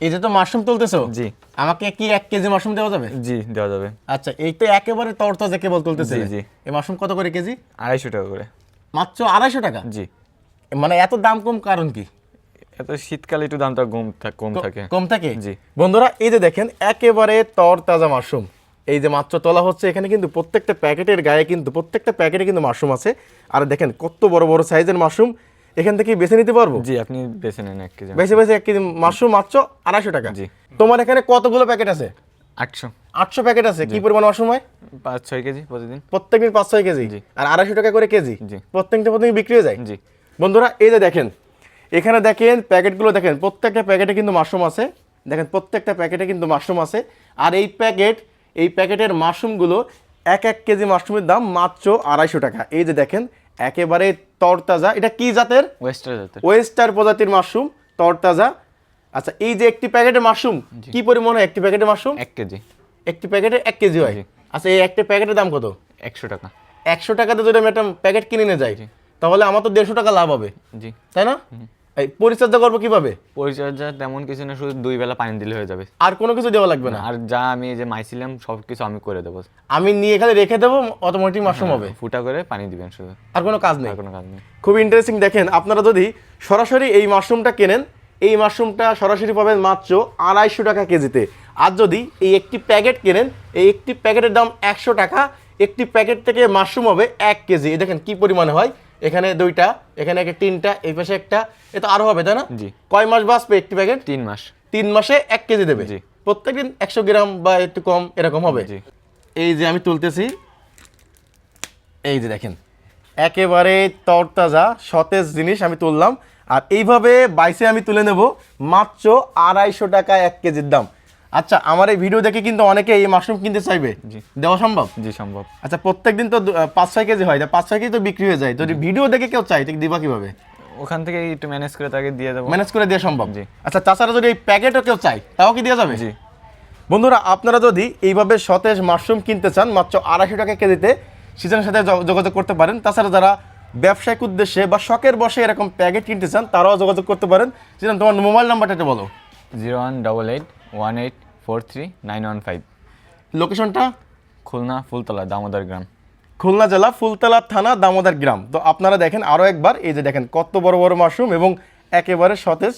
এই যে তো মাশরুম তুলতেছো? জি। আমাকে কি এক কেজি মাশরুম দেওয়া যাবে? জি দেওয়া যাবে। আচ্ছা এই তো একেবারে তরতাজা কেবল তুলতেছে। জি, জি। এই মাশরুম কত করে কেজি? আড়াইশো টাকা করে। মাত্র আড়াইশো টাকা? জি। মানে এত দাম কম কারণ কি? এত শীতকালে একটু দামটা কম কম থাকে। কম থাকে? জি। বন্ধুরা এই যে দেখেন একেবারে তরতাজা মাশরুম। এই যে মাত্র তোলা হচ্ছে এখানে কিন্তু প্রত্যেকটা প্যাকেটের গায়ে কিন্তু প্রত্যেকটা প্যাকেটে কিন্তু মাশরুম আছে। আর দেখেন কত বড় বড় সাইজের মাশরুম। এখান থেকে বেছে নিতে পারব? জি আপনি বেছে নেন এক কেজি বেছে বেছে এক কেজি মাশরুম মাত্র আড়াইশো টাকা। জি। তোমার এখানে কতগুলো প্যাকেট আছে? আটশো। আটশো প্যাকেট আছে? কি পরিমাণ মাশরুম হয়? পাঁচ ছয় কেজি প্রতিদিন। প্রত্যেকদিন পাঁচ ছয় কেজি? জি। আর আড়াইশো টাকা করে কেজি? জি। প্রত্যেকটা প্রত্যেক বিক্রি হয়ে যায়? জি। বন্ধুরা এই যে দেখেন এখানে দেখেন প্যাকেটগুলো দেখেন প্রত্যেকটা প্যাকেটে কিন্তু মাশরুম আছে। দেখেন প্রত্যেকটা প্যাকেটে কিন্তু মাশরুম আছে। আর এই প্যাকেট এই প্যাকেটের মাশরুমগুলো এক এক কেজি মাশরুমের দাম মাত্র আড়াইশো টাকা। এই যে দেখেন একেবারে তরতাজা এটা কি জাতের? ওয়েস্টার জাতের। ওয়েস্টার প্রজাতির মাশরুম তরতাজা। আচ্ছা এই যে একটি প্যাকেটের মাশরুম কি পরিমাণ হয় একটি প্যাকেটের মাশরুম? এক কেজি। একটি প্যাকেটে এক কেজি হয়? আচ্ছা এই একটা প্যাকেটের দাম কত? একশো টাকা। একশো টাকাতে যদি আমি একটা প্যাকেট কিনে নিয়ে যাই তাহলে আমার তো দেড়শো টাকা লাভ হবে। জি। তাই না? এই পরিচর্যা করব কীভাবে? পরিচর্যা তেমন কিছু না শুধু দুই বেলা পানি দিলে হয়ে যাবে। আর কোনো কিছু দেওয়া লাগবে না? আর যা আমি যে মাইছিলাম সব কিছু আমি করে দেবো। আমি নিয়ে খালি রেখে দেবো অটোমেটিক মাশরুম হবে। ফুটা করে পানি দিবেন শুধু। আর কোনো কাজ নেই? কোনো কাজ নেই। খুব ইন্টারেস্টিং দেখেন আপনারা যদি সরাসরি এই মাশরুমটা কেনেন এই মাশরুমটা সরাসরি পাবেন মাত্র আড়াইশো টাকা কেজিতে। আর যদি এই একটি প্যাকেট কেনেন এই একটি প্যাকেটের দাম একশো টাকা একটি প্যাকেট থেকে মাশরুম হবে এক কেজি। এই দেখেন কি পরিমাণে হয়। এখানে দুইটা এখানে একটা তিনটা এই পাশে একটা। এ তো আরও হবে তাই না? জি। কয় মাস বাঁচবে একটি প্যাকেট? তিন মাস। তিন মাসে এক কেজি দেবে। জি। প্রত্যেকদিন একশো গ্রাম বা একটু কম এরকম হবে। জি। এই যে আমি তুলতেছি এই যে দেখেন। একেবারে তরতাজা সতেজ জিনিস আমি তুললাম। আর এইভাবে বাইসে আমি তুলে নেব মাত্র আড়াইশো টাকা এক কেজির দাম। আচ্ছা আমার এই ভিডিও দেখে কিন্তু অনেকে এই মাশরুম কিনতে চাইবে। দেওয়া সম্ভব? জি সম্ভব। আচ্ছা প্রত্যেকদিন তো পাঁচ ছয় কেজি হয় পাঁচ ছয় কেজি তো বিক্রি হয়ে যায়। যদি ভিডিও দেখে কেউ চাই তো দিবা কীভাবে? ওখান থেকে একটু ম্যানেজ করে তাকে দিয়ে দেবো। ম্যানেজ করে দেওয়া সম্ভব? জি। আচ্ছা তাছাড়া যদি এই প্যাকেটও কেউ চাই তাও কি দেওয়া যাবে? জি। বন্ধুরা আপনারা যদি এইভাবে সতেজ মাশরুম কিনতে চান মাত্র আড়াইশো টাকা কেজিতে সিজনের সাথে যোগাযোগ করতে পারেন। তাছাড়া যারা ব্যবসায়িক উদ্দেশ্যে বা শখের বসে এরকম প্যাকেট কিনতে চান তারাও যোগাযোগ করতে পারেন। সিজন তোমার মোবাইল নাম্বারটা একটু বলো। Zero one double eight one eight four three nine one five লোকেশনটা খুলনা ফুলতলা দামোদর গ্রাম। খুলনা জেলা ফুলতলা থানা দামোদর গ্রাম। তো আপনারা দেখেন আরও একবার এই যে দেখেন কত বড় বড় মাশরুম এবং একেবারে সতেজ